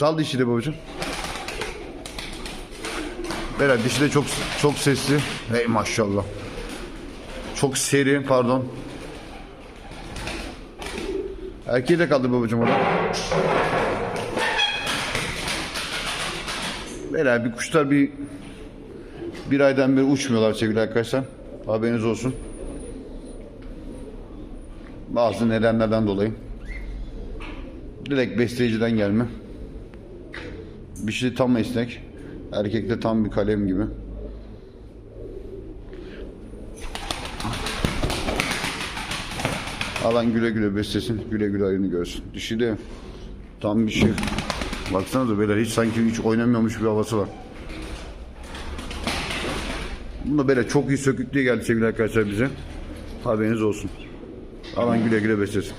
Sal dişi de babacığım. Beyler dişi de çok çok sesli. Hey maşallah. Çok seri pardon. Erkeği de kaldır babacığım orada. Beyler bir kuşlar bir bir aydan beri uçmuyorlar sevgili arkadaşlar. Haberiniz olsun. Bazı nedenlerden dolayı. Direkt besleyiciden gelme. Bir şey tam esnek. Erkekte tam bir kalem gibi. Alan güle güle beslesin. Güle güle ayını görsün. Dişi de tam bir şey. Baksanıza böyle hiç sanki hiç oynamıyormuş bir havası var. Bunda böyle çok iyi söküklüğü geldi sevgili arkadaşlar bize. Haberiniz olsun. Alan güle güle beslesin.